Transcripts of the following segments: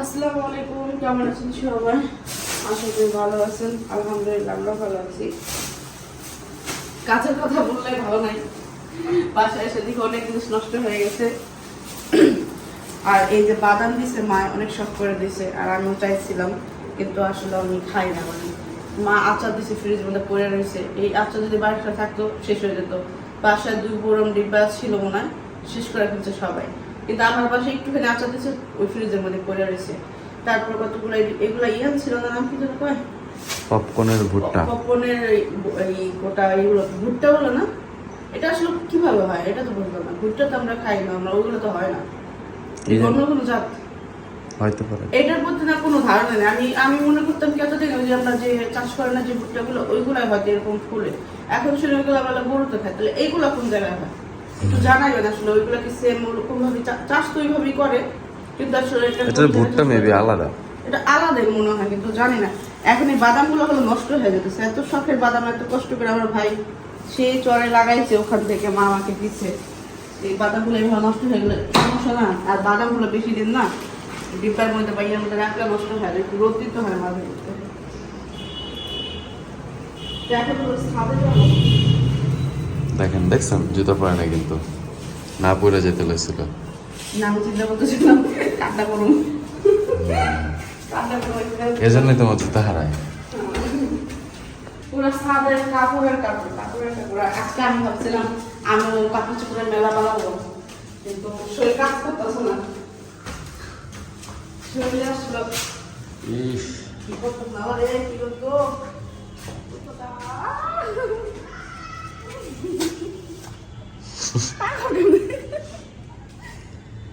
আসসালামু আলাইকুম, কেমন আছেন সবাই? আশা করি ভালো আছেন, আলহামদুলিল্লাহ আমরা ভালো আছি। কাজের কথা বললে ভালো নাই। বাসায় এসে দিকে অনেক জিনিস নষ্ট হয়ে গেছে। আর এই যে বাদাম দিছে, মা অনেক শখ করে দিছে, আর আমিও চাইছিলাম, কিন্তু আসলে আমি খাই না মানে। মা আচার দিছে ফ্রিজ মধ্যে পড়ে রয়েছে। এই আচার যদি বাড়িতে থাকতো, শেষ হয়ে যেত। বাসায় দুই বোরম ডিব্বা ছিল মনে হয়, শেষ করে ফেলছে সবাই। কিন্তু আমার বাসায় একটুখানি আচার দিছে ওই ফ্রিজের মধ্যে পড়ে রয়েছে। তারপর কতগুলো এগুলো ইয়ান ছিল না নাম কি যেন কয়? পপকর্নের ভুট্টা। পপকর্নের এই- গোটা এইগুলো ভুট্টা বলো না? এটা আসলে কীভাবে হয়? এটা তো বুঝলাম না। ভুট্টা তো আমরা খাই না আমরা ওইগুলো তো হয় না। অন্য কোনো জাত? হয়তো পারে। এটার প্রতি না কোনো ধারণা নেই। আমি আমি মনে করতাম কি এতদিন ওই যে আমরা যে চাষ করে না যে ভুট্টাগুলো ওইগুলাই হয়তো এরকম ফুলে। এখন শুনে ওইগুলো আমরা গরুতে খাই। তাহলে এইগুলো কোন জায়গায় হয়? একটু জানাইবেন আসলে ওইগুলো কি সেম ওরকম ভাবে চাষ তো ওইভাবেই করে কিন্তু আসলে এটা ভুট্টা মেবি আলাদা। এটা আলাদাই মনে হয় কিন্তু জানি না। এখন এই বাদামগুলো হলো নষ্ট হয়ে যেতেছে এত শখের বাদাম এত কষ্ট করে আমার ভাই সেই চরে লাগাইছে ওখান থেকে মা আমাকে দিচ্ছে এই বাদামগুলো এইভাবে নষ্ট হয়ে গেলে সমস্যা না আর বাদামগুলো বেশি দিন না ডিব্বার মধ্যে বা ইয়ের মধ্যে রাখলে নষ্ট হয় না একটু রোদ দিতে হয় মাঝে এখন ছাদে যাব। দেখেন দেখছেন? জুতো পরে না কিন্তু। না পরে যেতে লেছিল এজন্যই তোমার জুতো হারায়। পুরো সাদের কাপড়ের কাপড় কাপড়ের কাপড়। আজকে আমি ভাবছিলাম আমি কাপড় চোপড়ের মেলা বানাবো। কিন্তু শরীর কাজ করতেছে না। শরীরে আসলো। কি করতো রে কি করতো?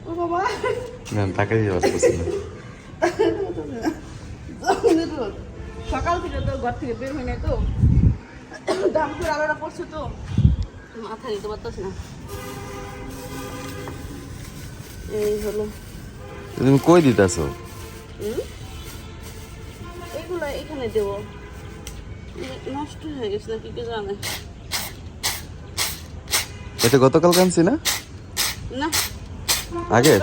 ও বাবা না তাকাই আসতেছে না সকাল থেকে তো ঘর থেকে বের নাই তো দাম করে আলাদা পড়ছে তো মাথা দিতে পারতেছি না এই হলো তুমি কই দিতেছো হুম? এগুলো এখানে দেবো নষ্ট হয়ে গেছে নাকি কে জানে এটা গতকাল কানছি না? না। আগে?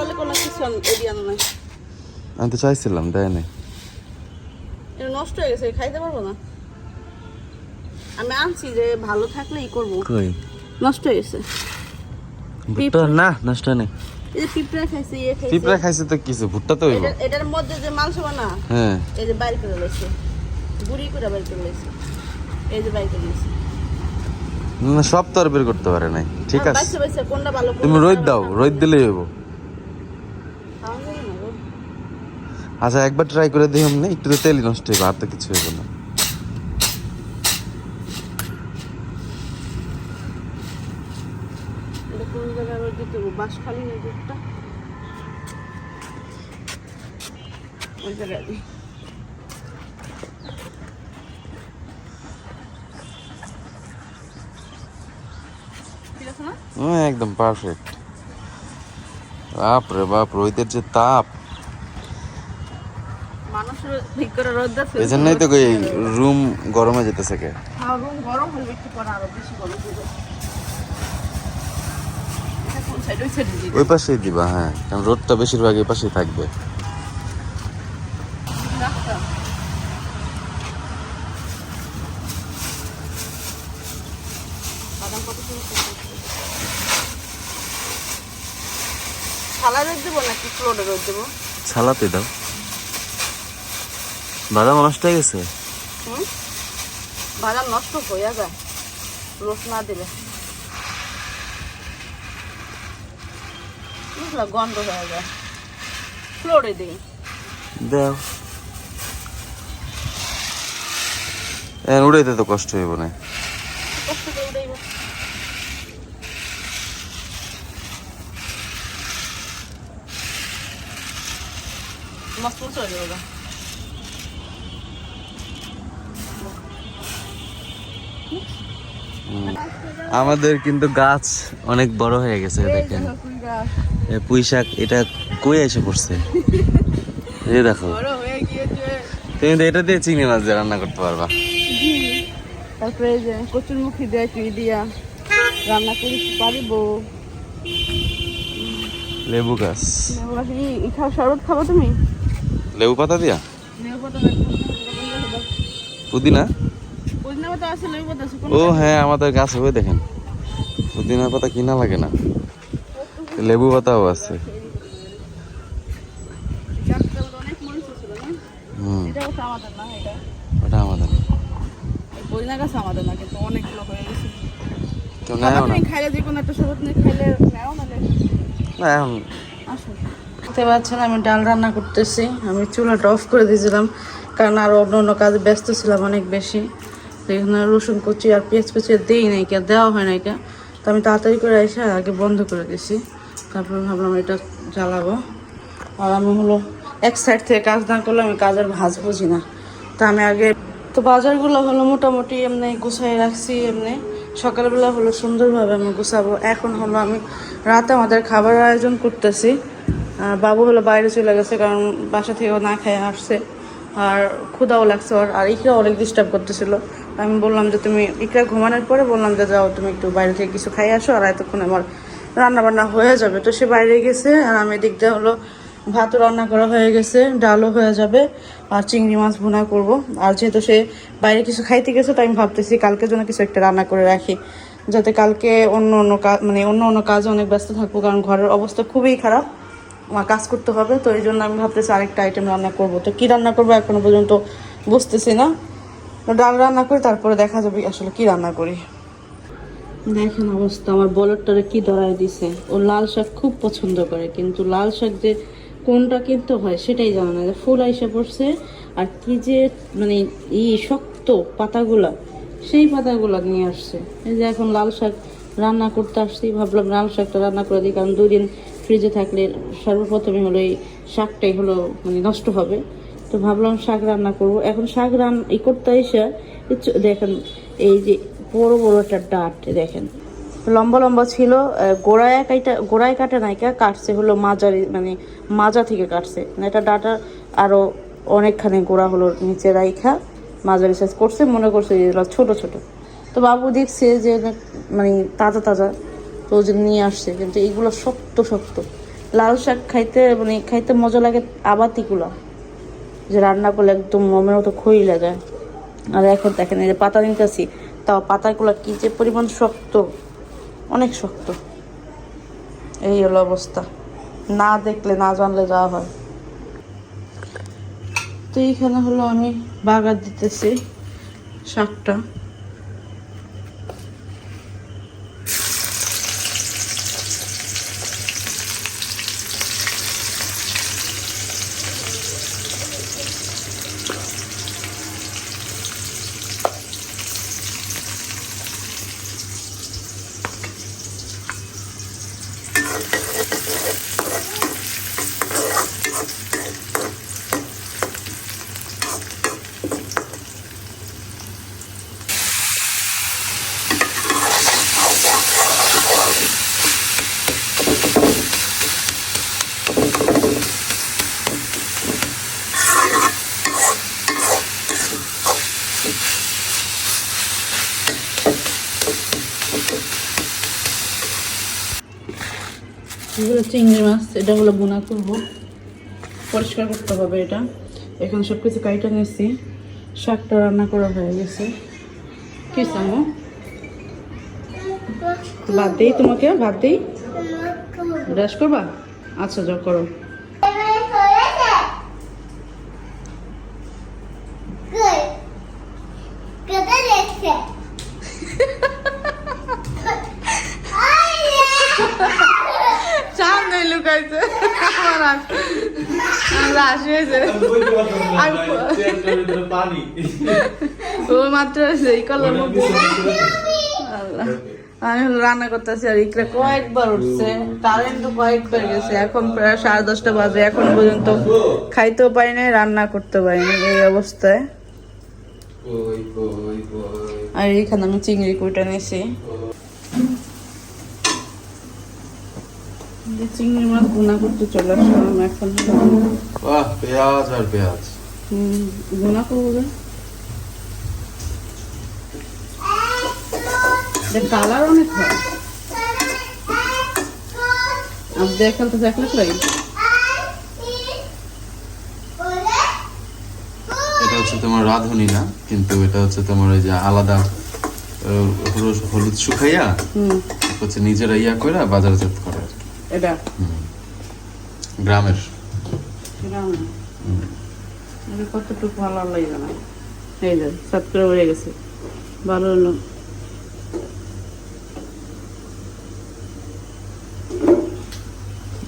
আমি তো চাইছিলাম দেয় নাই। এটা নষ্ট হয়ে গেছে খাইতে পারব না। আমি আনছি যে ভালো থাকলে ই করব। কই? নষ্ট হয়ে গেছে। ভুট্টা? না নষ্ট নেই। এই যে পিঁপড়া খাইছে ইয়ে খাইছে। পিঁপড়া খাইছে তো কিছু ভুট্টা তো হইব। এটার মধ্যে যে মাংস বানা হ্যাঁ। এই যে বাইর করে লেছে গুড়ি করে বাইর করে এই যে বাইর করে সব তো আর বের করতে পারে নাই ঠিক আছে কোনটা ভালো তুমি রোদ দাও। রোদ দিলেই হইব। আচ্ছা একবার ট্রাই করে দিই না একটু তো তেলই নষ্ট হইব আর তো কিছু হইব না এটা কোন জায়গায় আবার দিতে হবে? বাঁশ খালি নেই দুধটা ওই জায়গায় দিই। ঠিক আছে না? হুম, একদম পারফেক্ট বাপ রে বাপ রোহিতের যে তাপ। এই জন্যই তো কই রুম গরমে যেতেছে কে? হ্যাঁ, গরম হলে একটু পরে আরও বেশি গরম ওই পাশেই দিবা হ্যাঁ। কারণ রোদটা বেশিরভাগ এই পাশেই থাকবে দিই। রাখতাম। বাদাম কত সুন্দর ফুটছে। থালায় রোদ দেবো রোদ দেবো? ছালাতে দাও। বাদাম নষ্ট হয়ে গেছে? বাদাম নষ্ট হয়ে যায়। রোদ না দিলে। গন্ধ হয়ে যায়। ফ্লোরে দিই। দাও। এখন উড়াইতে তো কষ্ট হইব না। কষ্ট মস্ত মস্ত হয়ে আমাদের কিন্তু গাছ অনেক বড় হয়ে গেছে দেখেন। পুঁই শাক এটা কই এসে পড়ছে? এই দেখো। তুমি তো এটা দিয়ে চিংড়ি মাছ দিয়ে রান্না করতে পারবা। তারপরে এই যে কচুর মুখি দেয় তুই দিয়া রান্না করি পারিব। লেবু গাছ। খাও শরবত খাব তুমি? লেবু পাতা দিয়া? পুদিনা? ও হ্যাঁ আমাদের গাছে ওই দেখেন। পুদিনা পাতা কিনা লাগে না। লেবু পাতাও আছে। ওটা আমাদের। না এখন দেখতে পাচ্ছেন, আমি ডাল রান্না করতেছি। আমি চুলাটা অফ করে দিয়েছিলাম, কারণ আর অন্য অন্য কাজে ব্যস্ত ছিলাম অনেক বেশি। এখানে রসুন কুচি আর পেঁয়াজ কুচি দেই নাই কে দেওয়া হয় নাই কে তো আমি তাড়াতাড়ি করে এসে আগে বন্ধ করে দিছি তারপর ভাবলাম এটা জ্বালাবো। আর আমি হলো এক সাইড থেকে কাজ না করলে আমি কাজের ভাজ বুঝি না। তা আমি আগে তো বাজারগুলো হলো মোটামুটি এমনি গুছাই রাখছি এমনি। সকালবেলা হলো সুন্দরভাবে আমি গুছাবো। এখন হলো আমি রাতে আমাদের খাবার আয়োজন করতেছি। বাবু হলো বাইরে চলে গেছে কারণ বাসা থেকেও না খেয়ে আসছে আর ক্ষুদাও লাগছে ওর, আর ইকরা অনেক ডিস্টার্ব করতেছিল। আমি বললাম যে, তুমি ইকরা ঘুমানোর পরে বললাম যে, যাও, তুমি একটু বাইরে থেকে কিছু খাই আসো আর এতক্ষণ আমার রান্না বান্না হয়ে যাবে। তো সে বাইরে গেছে আর আমি দিয়ে হলো ভাতও রান্না করা হয়ে গেছে, ডালও হয়ে যাবে আর চিংড়ি মাছ ভুনা করব। আর যেহেতু সে বাইরে কিছু খাইতে গেছে তাই আমি ভাবতেছি কালকের জন্য কিছু একটা রান্না করে রাখি, যাতে কালকে অন্য অন্য কাজ মানে অন্য অন্য কাজে অনেক ব্যস্ত থাকব, কারণ ঘরের অবস্থা খুবই খারাপ। আমার কাজ করতে হবে, তো এই জন্য আমি ভাবতেছি আরেকটা আইটেম রান্না করব। তো কি রান্না করব এখনও পর্যন্ত বুঝতেছি না। ডাল রান্না করি, তারপরে দেখা যাবে আসলে কি রান্না করি। দেখেন অবস্থা, আমার বলদটারে কি ধরাই দিছে। ও লাল শাক খুব পছন্দ করে, কিন্তু লাল শাক যে কোনটা কিন্তু হয় সেটাই জানা না। যে ফুল আইসে পড়ছে, আর কি যে মানে ই শক্ত পাতাগুলা, সেই পাতাগুলা নিয়ে আসছে। এই যে এখন লাল শাক রান্না করতে আসছি, ভাবলাম লাল শাকটা রান্না করে দিই, কারণ দুই দিন ফ্রিজে থাকলে সর্বপ্রথমে হলো এই শাকটাই হলো মানে নষ্ট হবে। তো ভাবলাম শাক রান্না করব। এখন শাক রান ই করতে এসে দেখেন, এই যে বড় বড় একটা ডাট, দেখেন। লম্বা লম্বা ছিল গোড়ায় কাটা গোড়ায় কাটা নাইকা কাটছে হলো মাজারি মানে মাজা থেকে কাটছে। মানে এটা ডাটা আরও অনেকখানি গোড়া হলো নিচে রাইখা, মাঝারি সাইজ করছে, মনে করছে ছোট ছোট। তো বাবু দেখছে যে মানে তাজা তাজা। ওই নিয়ে আসছে, কিন্তু এইগুলো শক্ত শক্ত। লাল শাক খাইতে মানে খাইতে মজা লাগে আবাতিগুলো যে রান্না করলে একদম মমের মতো খই লাগে। আর এখন দেখেন, এই যে পাতা নিতেছি তাও পাতাগুলো কী যে পরিমাণ শক্ত, অনেক শক্ত। এই হলো অবস্থা। না দেখলে, না জানলে যাওয়া হয়। তো এইখানে হলো আমি বাগার দিতেছি শাকটা এগুলো চিংড়ি মাছ এটা হলো বোনা করব পরিষ্কার করতে হবে এটা। এখানে সব কিছু কাইটা নিয়েছি। শাকটা রান্না করা হয়ে গেছে। কি সামো ভাত দিই তোমাকে ভাত দিই? ব্রাশ করবা? আচ্ছা যা করো চাপ নেই লুকাইছে আমার হাত আমার হাসি হয়েছে পানি ও মাত্র এই কলার মধ্যে আমি হলো রান্না করতেছি আর ইকরা কয়েকবার উঠছে। কারেন্ট তো কয়েকবার গেছে। এখন প্রায় সাড়ে দশটা বাজে। এখন পর্যন্ত খাইতেও পারি নাই রান্না করতে পারিনি এই অবস্থায়। আর এইখানে আমি চিংড়ি কুইটা নিয়েছি যে চিংড়ি মাছ গুনা করতে চলে আসলাম এখন। বাহ পেঁয়াজ আর পেঁয়াজ। গুনা করব। কালার অনেক হয়। দেখাল তো দেখলে তো তোমার রাঁধুনি না কিন্তু এটা হচ্ছে তোমার ওই যে আলাদা হলুদ- শুকাইয়া হুম। হচ্ছে নিজেরা ইয়া করে বাজারজাত করে এটা? গ্রামের। এটা কতটুকু ভালো লাগে না এই যে সাত করে বেড়ে গেছে। ভালো হলো।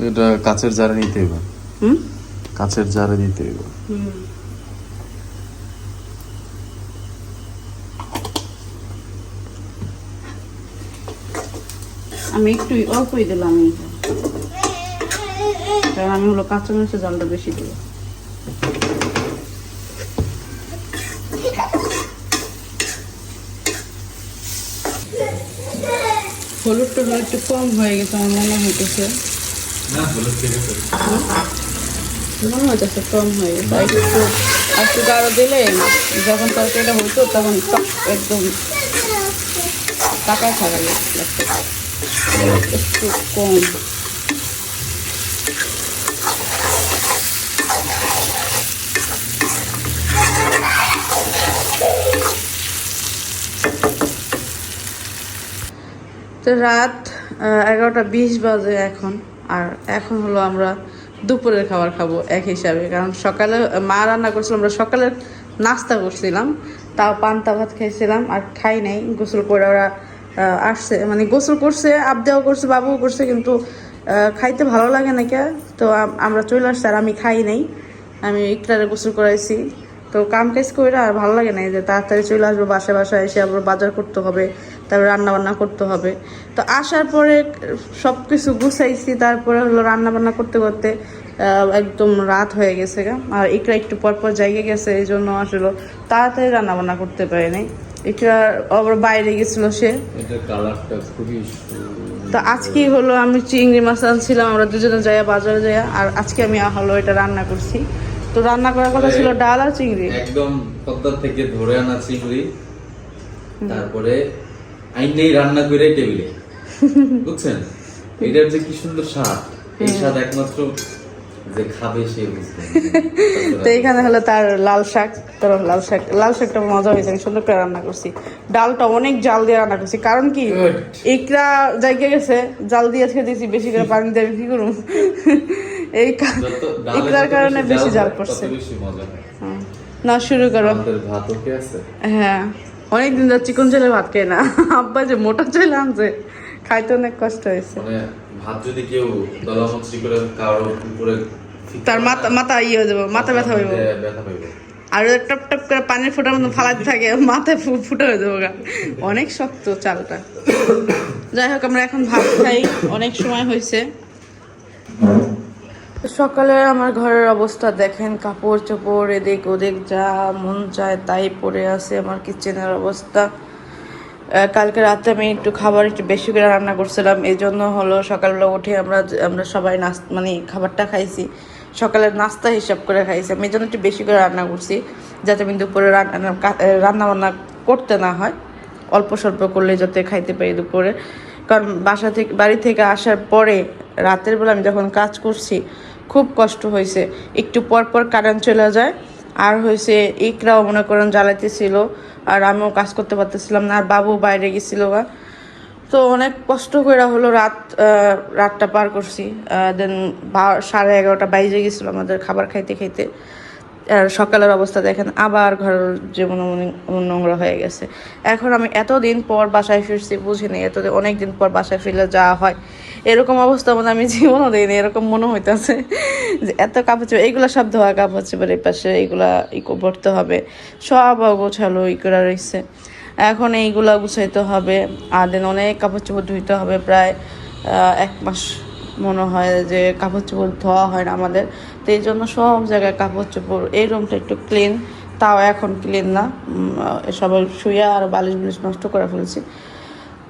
এটা কাছের জারে নিতে হুম? কাছের জারে দিতে হুম। আমি একটু অল্পই দিলাম। কারণ আমি হলো কাঁচা মরিচের জালটা বেশি দিব হলুদটা টলুদ একটু কম হয়ে গেছে আমার মনে হইতেছে। হলুদ মনে হইতেছে কম হয়ে গেছে। একটু আর একটু গাঢ় দিলে যখন তরকারিটা হইতো তখন একদম টাকায় থাকা লাগতো। একটু কম। তো রাত এগারোটা বিশ বাজে এখন। আর এখন হলো আমরা দুপুরের খাবার খাব এক হিসাবে। কারণ সকালে, মা রান্না করছিল, আমরা সকালের নাস্তা করছিলাম। তাও পান্তা ভাত খাইছিলাম আর খাই নাই। গোসল করে ওরা আসছে। মানে গোসল করছে, আবদাও করছে, বাবুও করছে, কিন্তু খাইতে ভালো লাগে না কে তো আমরা চলে আসছি, আর আমি খাই নাই। আমি ইকরারে গোসল করাইছি। তো কাম কাজ করে আর ভালো লাগে না এই যে তাড়াতাড়ি চলে আসব বাসায় বাসায় এসে আবার বাজার করতে হবে তারপর রান্না বান্না করতে হবে। তো আসার পরে সব কিছু গুছাইছি তারপরে হলো রান্না বান্না করতে করতে একদম রাত হয়ে গেছে গা। আর ইকরা একটু পর পর জায়গায় গেছে এই জন্য আসলে তাড়াতাড়ি রান্না বান্না করতে পারে নাই। ইকরা আবার বাইরে গেছিল সে। তো আজকেই হলো আমি চিংড়ি মাছ আনছিলাম আমরা দুজনে যাইয়া বাজারে যাইয়া আর আজকে আমি হলো এটা রান্না করছি। তো রান্না করার কথা ছিল ডাল আর চিংড়ি। একদম পদ্মা থেকে ধরে আনা চিংড়ি। তারপরে আইনেই রান্না করে টেবিলে। বুঝছেন? এটার যে কি সুন্দর স্বাদ। এই স্বাদ একমাত্র যে খাবে সে বুঝবে। তো এখানে হলো তার লাল শাক। তোর লাল শাক লাল শাকটা মজা হয়েছে আমি সুন্দর করে রান্না করছি। ডালটা অনেক জাল দিয়ে রান্না করছি। কারণ কি. ইকরা জায়গা গেছে জাল দিয়ে খেয়ে দিয়েছি বেশি করে পানি দিয়ে কি করব? এই ইকরার কারণে বেশি জাল পড়ছে হয়। না শুরু করো। হ্যাঁ। অনেকদিন ধরে চিকন ছেলে ভাত খাই না। আব্বা যে মোটা ছেলে আনছে খাইতে অনেক কষ্ট হয়েছে। মানে ভাত যদি কেউ দলামচি করে কারও উপরে তার মাথা মাথা ইয়ে হয়ে যাব মাথা ব্যথা হইব। আর টপ টপ করে পানির ফোটার মতো ফালাতে থাকে মাথায় ফুটা হয়ে যাব অনেক শক্ত চালটা। যাই হোক আমরা এখন ভাত খাই অনেক সময় হয়েছে। সকালে আমার ঘরের অবস্থা দেখেন কাপড় চোপড় এদিক ওদিক যা মন চায় তাই পড়ে আছে আমার কিচেনের অবস্থা। কালকে রাতে আমি একটু খাবার একটু বেশি করে রান্না করছিলাম এই জন্য হলো সকালবেলা উঠে আমরা আমরা সবাই নাস মানে খাবারটা খাইছি। সকালের নাস্তা হিসাব করে খাইছি, আমি এই জন্য একটু বেশি করে রান্না করছি, যাতে আমি দুপুরে রান্না রান্না বান্না করতে না হয়। অল্প স্বল্প করলে যাতে খাইতে পারি দুপুরে। কারণ বাসা থেকে, বাড়ি থেকে আসার পরে রাতের বেলা আমি যখন কাজ করছি খুব কষ্ট হয়েছে। একটু পর পর কারেন্ট চলে যায়। আর হয়েছে একরাও মনে করেন জ্বালাইতেছিল। আর আমিও কাজ করতে পারতেছিলাম না। আর বাবু বাইরে গেছিল বা তো অনেক কষ্ট করে হলো রাত রাতটা পার করছি। দেন সাড়ে এগারোটা বাইজে গেছিল আমাদের খাবার খাইতে খাইতে। আর সকালের অবস্থা দেখেন, আবার ঘরের যেমন নোংরা হয়ে গেছে। এখন আমি এতদিন পর বাসায় ফিরছি বুঝিনি এতদিন অনেক দিন পর বাসায় ফিরলে যাওয়া হয়। এরকম অবস্থা মানে আমি জীবনও দিইনি, এরকম মনে হইতেছে যে এত কাপড় চোপড় এইগুলো সব ধোয়া কাপড় চোপড় এই পাশে, এইগুলা ই করতে হবে। সব গোছালো ই করা রয়েছে এখন এইগুলা গুছাইতে হবে, আর দিন অনেক কাপড় চোপড় ধুইতে হবে প্রায় এক মাস মনে হয় যে কাপড় চোপড় ধোয়া হয় না আমাদের। তো এই জন্য সব জায়গায় কাপড় চোপড় এই রুমটা একটু ক্লিন তাও এখন ক্লিন না। সবাই শুয়ে আর বালিশ বালিশ নষ্ট করে ফেলেছি।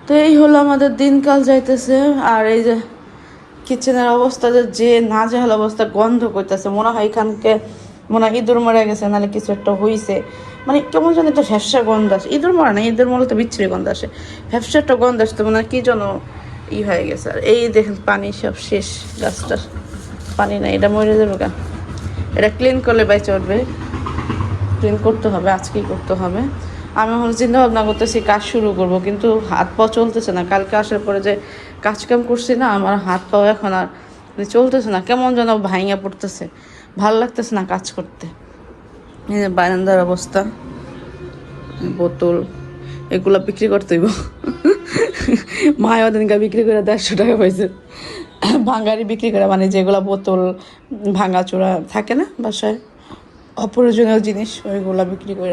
তো এই হলো আমাদের দিনকাল যাইতেছে। আর এই যে কিচেনের অবস্থা যে যে না জাহাল অবস্থা, গন্ধ করতেছে। মনে হয় এখানকে মনে হয় ইঁদুর মরে গেছে, নাহলে কিছু একটা হইছে। মানে কেমন যেন একটা ভ্যাবসা গন্ধ আসে। ইঁদুর মরে না, ইঁদুর মরে তো বিচ্ছিরি গন্ধ আসে। ভ্যাবসা একটা গন্ধ আসতো মানে কি যেন ই হয়ে গেছে আর এই দেখেন পানি সব শেষ গাছটার। পানি নাই, এটা মরে যাবে গা। এটা ক্লিন করলে বাই চড়বে ক্লিন করতে হবে, আজকেই করতে হবে। আমি হলো চিন্তা ভাবনা করতেছি কাজ শুরু করব, কিন্তু হাত পা চলতেছে না। কালকে আসার পরে যে কাজ কাম করছি না, আমার হাত পাও এখন আর মানে চলতেছে না। কেমন যেন ভাঙিয়া পড়তেছে। ভালো লাগতেছে না কাজ করতে। বারান্দার অবস্থা, বোতল, এগুলো বিক্রি করতে হইব। মায় ওদিনকে বিক্রি করে দেড়শো টাকা পাইছে। ভাঙ্গারি বিক্রি করে মানে যেগুলো বোতল, ভাঙাচোরা থাকে না বাসায়, অপ্রয়োজনীয় জিনিস, ওইগুলো বিক্রি করে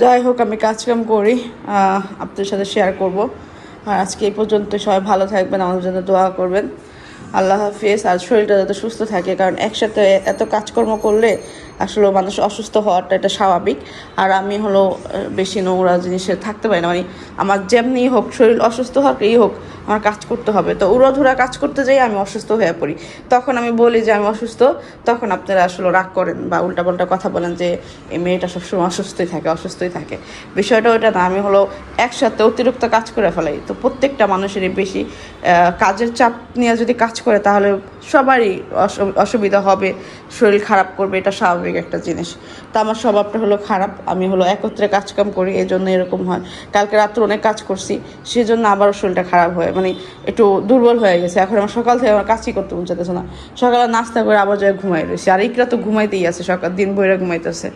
যাই হোক, আমি কাজকাম করি আপনাদের সাথে শেয়ার করব। আর আজকে এই পর্যন্ত সবাই ভালো থাকবেন, আমাদের জন্য দোয়া করবেন। আল্লাহ হাফিজ, আর শরীরটা যাতে সুস্থ থাকে, কারণ একসাথে এত কাজকর্ম করলে আসলে মানুষ অসুস্থ হওয়াটা এটা স্বাভাবিক। আর আমি হলো বেশি নোংরা জিনিসে থাকতে পারি না। মানে আমার যেমনি হোক, শরীর অসুস্থ হোক এই হোক, আমার কাজ করতে হবে। তো উড়াধুরা কাজ করতে যাই আমি অসুস্থ হয়ে পড়ি। তখন আমি বলি যে, আমি অসুস্থ। তখন আপনারা আসলে রাগ করেন বা উল্টাপাল্টা কথা বলেন যে, এই মেয়েটা সবসময় অসুস্থই থাকে অসুস্থই থাকে। বিষয়টা ওটা না। আমি হলো একসাথে অতিরিক্ত কাজ করে ফেলাই। তো প্রত্যেকটা মানুষেরই বেশি কাজের চাপ নিয়ে যদি কাজ করে তাহলে সবারই অসুবিধা হবে, শরীর খারাপ করবে, এটা স্বাভাবিক একটা জিনিস। তা আমার স্বভাবটা হলো খারাপ, আমি হলো একত্রে কাজকাম করি এই জন্য এরকম হয়। কালকে রাত্রে অনেক কাজ করছি, সেজন্য আবারও শরীরটা খারাপ হয় মানে একটু দুর্বল হয়ে গেছে। এখন আমার সকাল থেকে আমার কাজই করতে মন না। সকালে নাস্তা করে আবার যায় ঘুমাই রয়েছি। আর ইকরা তো ঘুমাইতেই আছে, সকাল দিন বইরা ঘুমাইতেছে।